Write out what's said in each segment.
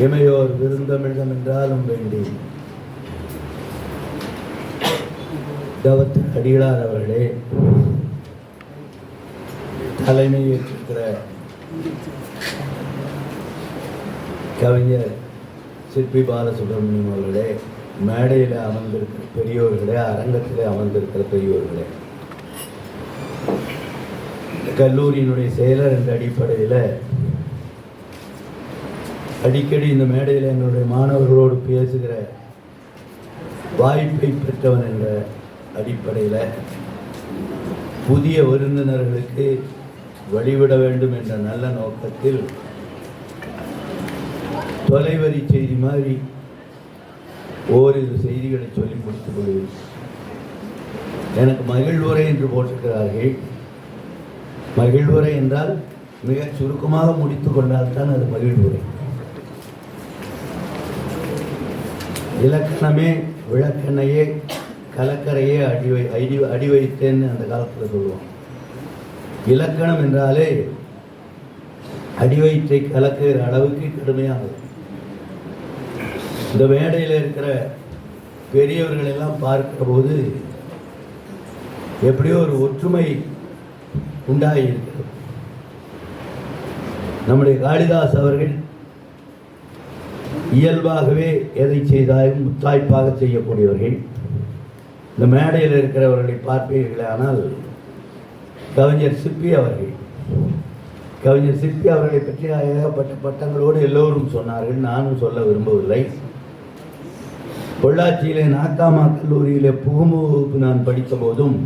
இமையோர் விருந்தமிழம் என்றாலும் வேண்டி. தவத்து அடிகளார் அவர்களே தலைமை ஏற்றிருக்கிற கவிஞர் சிற்பி பாலசுப்ரமணியம் அவர்களே மேடையில் அமர்ந்திருக்கிற பெரியோர்களே அரங்கத்தில் அமர்ந்திருக்கிற பெரியோர்களே கல்லூரியினுடைய செயலர் என்ற அடிப்படையில் அடிக்கடி இந்த மேடையில் எங்களுடைய மாணவர்களோடு பேசுகிற வாய்ப்பை பெற்றவன் என்ற அடிப்படையில் புதிய விருந்தினர்களுக்கு வழிவிட வேண்டும் என்ற நல்ல நோக்கத்தில் தொலைவரி செய்தி மாதிரி ஓரிரு செய்திகளை சொல்லி கொடுத்து கொள்வேன் எனக்கு மகிழ்வுரை என்று போட்டிருக்கிறார்கள். மகிழ்வுரை என்றால் மிக சுருக்கமாக முடித்து கொண்டால்தான் அது மகிழ்வுரை. இலக்கணமே விளக்கெண்ணையே கலக்கரையே அடி வை அடி அடி வைத்தேன்னு அந்த காலத்தில் சொல்லுவோம். இலக்கணம் என்றாலே அடி வயிற்றை கலக்குகிற அளவுக்கு கடுமையானது இந்த மேடையில் இருக்கிற பெரியவர்கள் எல்லாம் பார்க்கிற போது எப்படியோ ஒரு ஒற்றுமை உண்டாகி இருக்கிறது. நம்முடைய காளிதாஸ் அவர்கள் இயல்பாகவே எதை செய்தாலும் முத்தாய்ப்பாக செய்யக்கூடியவர்கள். இந்த மேடையில் இருக்கிறவர்களை பார்ப்பீர்களே ஆனால் கவிஞர் சிப்பி அவர்கள் கவிஞர் சிப்பி அவர்களை பற்றி ஏகப்பட்ட பட்டங்களோடு எல்லோரும் சொன்னார்கள். நானும் சொல்ல விரும்பவில்லை. பொள்ளாச்சியிலே நாக்காமா கல்லூரியிலே புகுமுகப்பு நான் படித்த போதும்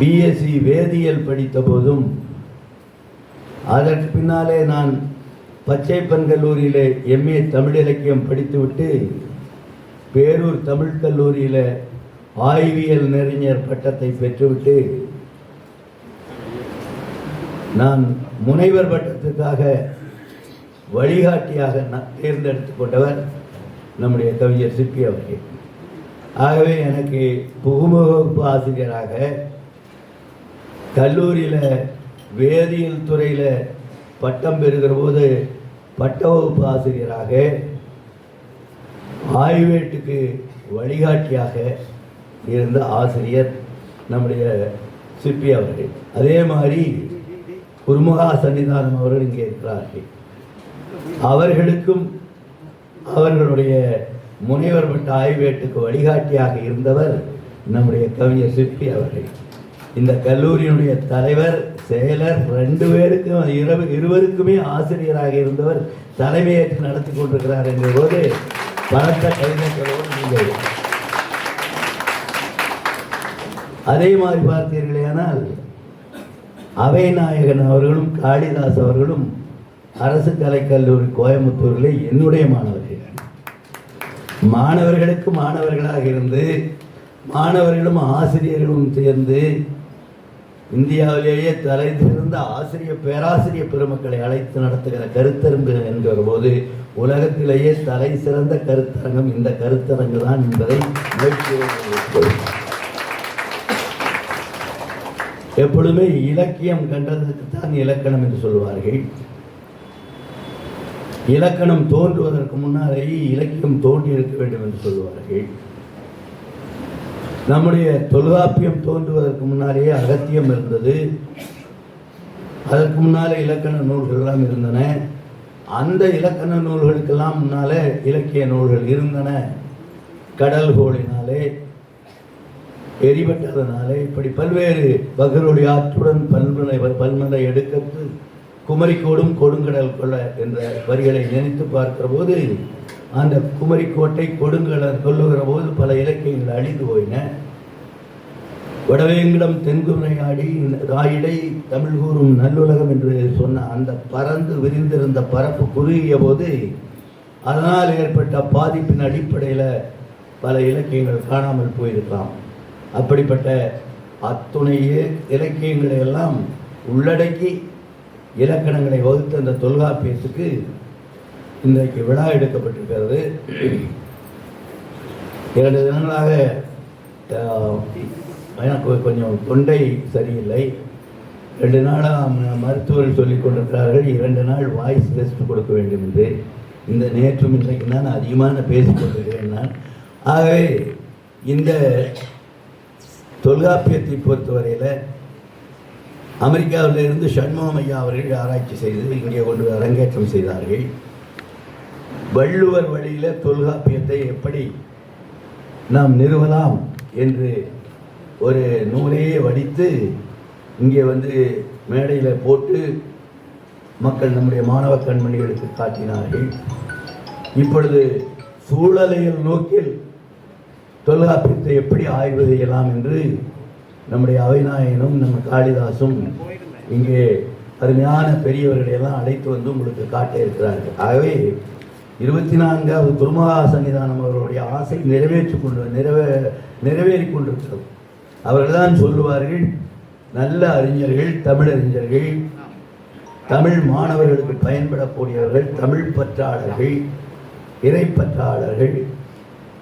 பிஎஸ்சி வேதியியல் படித்த போதும் அதற்கு பின்னாலே நான் பச்சைப்பன் கல்லூரியில் எம்ஏ தமிழ் இலக்கியம் படித்துவிட்டு பேரூர் தமிழ் கல்லூரியில் ஆய்வியல் நெறிஞர் பட்டத்தை பெற்றுவிட்டு நான் முனைவர் பட்டத்துக்காக வழிகாட்டியாக நான் தேர்ந்தெடுத்து கொண்டவர் நம்முடைய கவிஞர் சிப்பி அவர்கள். ஆகவே எனக்கு புகுமுகப்பு ஆசிரியராக கல்லூரியில் வேதியியல் துறையில் பட்டம் பெறுகிற போது பட்ட வகுப்பு ஆசிரியராக ஆய்வேட்டுக்கு வழிகாட்டியாக இருந்த ஆசிரியர் நம்முடைய சிப்பி அவர்கள். அதே மாதிரி குருமுகா சன்னிதானம் அவர்கள் இங்கே இருக்கிறார்கள். அவர்களுக்கும் அவர்களுடைய முனைவர் பட்ட ஆய்வேட்டுக்கு வழிகாட்டியாக இருந்தவர் நம்முடைய கவிஞர் சிற்பி அவர்கள். இந்த கல்லூரியினுடைய தலைவர் செயலர் ரெண்டு பேருக்கும் இரவு இருவருக்குமே ஆசிரியராக இருந்தவர் தலைமையேற்று நடத்தி கொண்டிருக்கிறார் என்ற போது பலத்த கைதங்களோடு நீங்கள். அதே மாதிரி பார்த்தீர்களேயானால் அவைநாயகன் அவர்களும் காளிதாஸ் அவர்களும் அரசு கலைக்கல்லூரி கோயம்புத்தூரில் என்னுடைய மாணவர்கள். மாணவர்களுக்கு மாணவர்களாக இருந்து மாணவர்களும் ஆசிரியர்களும் சேர்ந்து இந்தியாவிலேயே தலை சிறந்த ஆசிரியர் பேராசிரியர் பெருமக்களை அழைத்து நடத்துகிற கருத்தரங்கு என்கிற போது உலகத்திலேயே தலை சிறந்த கருத்தரங்கம் இந்த கருத்தரங்கு தான் என்பதை மகிழ்ச்சியோடு எப்பொழுதுமே இலக்கியம் கண்டதற்கு தான் இலக்கணம் என்று சொல்வார்கள். இலக்கணம் தோன்றுவதற்கு முன்னாலேயே இலக்கியம் தோன்றி இருக்க வேண்டும் என்று சொல்வார்கள். நம்முடைய தொல்காப்பியம் தோன்றுவதற்கு முன்னாலேயே அகத்தியம் இருந்தது. அதற்கு முன்னாலே இலக்கண நூல்கள்லாம் இருந்தன. அந்த இலக்கண நூல்களுக்கெல்லாம் முன்னாலே இலக்கிய நூல்கள் இருந்தன. கடல் கோளினாலே எரிபட்டதனாலே இப்படி பல்வேறு பகருடைய ஆற்றுடன் பல்மலை பல்மலை எடுக்கத்து குமரிக்கோடும் கொடுங்கடல் கொள்ள என்ற வரிகளை நினைத்து பார்க்கிற போது அந்த குமரிக்கோட்டை கொடுங்கடல் கொள்ளுகிற போது பல இலக்கியங்கள் அழிந்து போயின. வடவேங்கிடம் தென்குமரையாடி ராயிடை தமிழ் கூறும் நல்லுலகம் என்று சொன்ன அந்த பறந்து விரிந்திருந்த பரப்பு குறுகிய போது அதனால் ஏற்பட்ட பாதிப்பின் அடிப்படையில் பல இலக்கியங்கள் காணாமல் போயிருக்கலாம். அப்படிப்பட்ட அத்துணையே இலக்கியங்களை எல்லாம் உள்ளடக்கி இலக்கணங்களை வகுத்த அந்த தொல்காப்பியத்துக்கு இன்றைக்கு விழா எடுக்கப்பட்டிருக்கிறது. இரண்டு தினங்களாக எனக்கு கொஞ்சம் தொண்டை சரியில்லை. ரெண்டு நாளாக மருத்துவர்கள் சொல்லிக் கொண்டிருக்கிறார்கள் இரண்டு நாள் வாய்ஸ் டெஸ்ட் கொடுக்க வேண்டும் என்று. இந்த நேற்றும் இன்றைக்கு நான் அதிகமான பேசிக்கொண்டிருக்கிறேன் நான். ஆகவே இந்த தொல்காப்பியத்தை பொறுத்தவரையில் அமெரிக்காவில் இருந்து சண்முகம் ஐயா அவர்கள் ஆராய்ச்சி செய்து இங்கே கொண்டு அரங்கேற்றம் செய்தார்கள். வள்ளுவர் வழியில் தொல்காப்பியத்தை எப்படி நாம் நிறுவலாம் என்று ஒரு நூலையே வடித்து இங்கே வந்து மேடையில் போட்டு மக்கள் நம்முடைய மாணவ கண்மணிகளுக்கு காட்டினார்கள். இப்பொழுது சூழலியல் நோக்கில் தொல்காப்பியத்தை எப்படி ஆய்வு செய்யலாம் என்று நம்முடைய அவைநாயகனும் நம்ம காளிதாசும் இங்கே அருமையான பெரியவர்களையெல்லாம் அழைத்து வந்து உங்களுக்கு காட்ட இருக்கிறார்கள். ஆகவே இருபத்தி நான்காவது குருமகா சன்னிதானம் அவர்களுடைய ஆசை நிறைவேற்றி கொண்டு நிறைவே நிறைவேறி கொண்டிருக்கிறது. அவர்கள்தான் சொல்லுவார்கள் நல்ல அறிஞர்கள் தமிழறிஞர்கள் தமிழ் மாணவர்களுக்கு பயன்படக்கூடியவர்கள் தமிழ் பற்றாளர்கள் இறைப்பற்றாளர்கள்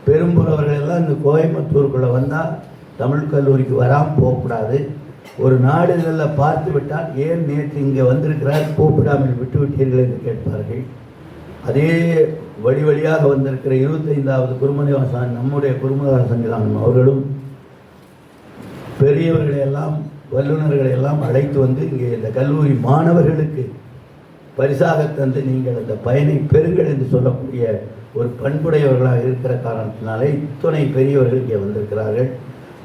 பெரும்புறவர்கள் எல்லாம் இந்த கோயம்புத்தூருக்குள்ளே வந்தால் தமிழ் கல்லூரிக்கு வராமல் போகக்கூடாது. ஒரு நாடுகளில் பார்த்து விட்டால் ஏன் நேற்று இங்கே வந்திருக்கிறார் கூப்பிடாமல் விட்டு விட்டீர்கள் என்று கேட்பார்கள். அதே வழி வழியாக வந்திருக்கிற இருபத்தைந்தாவது குருமணிவாசன் நம்முடைய குருமதாசன் அவர்களும் பெரியவர்களை எல்லாம் வல்லுநர்களை எல்லாம் அழைத்து வந்து இங்கே இந்த கல்லூரி மாணவர்களுக்கு பரிசாக தந்து நீங்கள் அந்த பயனை பெறுங்கள் என்று சொல்லக்கூடிய ஒரு பண்புடையவர்களாக இருக்கிற காரணத்தினாலே இத்துணை பெரியவர்கள் இங்கே வந்திருக்கிறார்கள்.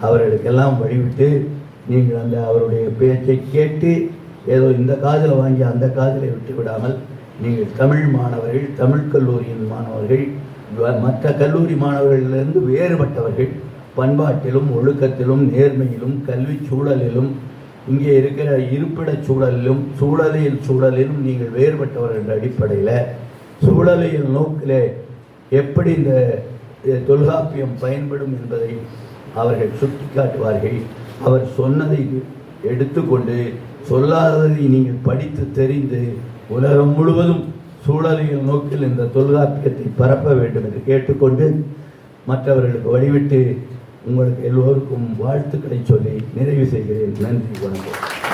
அவர்களுக்கெல்லாம் வழிவிட்டு நீங்கள் அந்த அவருடைய பேச்சை கேட்டு ஏதோ இந்த காதில் வாங்கி அந்த காதில் விட்டு விடாமல் நீங்கள் தமிழ் மாணவர்கள் தமிழ் கல்லூரியின் மாணவர்கள் மற்ற கல்லூரி மாணவர்களிலிருந்து வேறுபட்டவர்கள் பண்பாட்டிலும் ஒழுக்கத்திலும் நேர்மையிலும் கல்வி சூழலிலும் இங்கே இருக்கிற இருப்பிடச் சூழலிலும் சூழலியல் சூழலிலும் நீங்கள் வேறுபட்டவர்கள் என்ற அடிப்படையில் சூழலியல் நோக்கிலே எப்படி இந்த தொல்காப்பியம் பயன்படும் என்பதை அவர்கள் சுட்டிக்காட்டுவார்கள். அவர் சொன்னதை எடுத்துக்கொண்டு சொல்லாததை நீங்கள் படித்து தெரிந்து உலகம் முழுவதும் சூழலியல் நோக்கில் இந்த தொல்காப்பியத்தை பரப்ப வேண்டும் என்று கேட்டுக்கொண்டு மற்றவர்களுக்கு வழிவிட்டு உங்களுக்கு எல்லோருக்கும் வாழ்த்துக்களை சொல்லி நிறைவு செய்கிறேன். நன்றி வணக்கம்.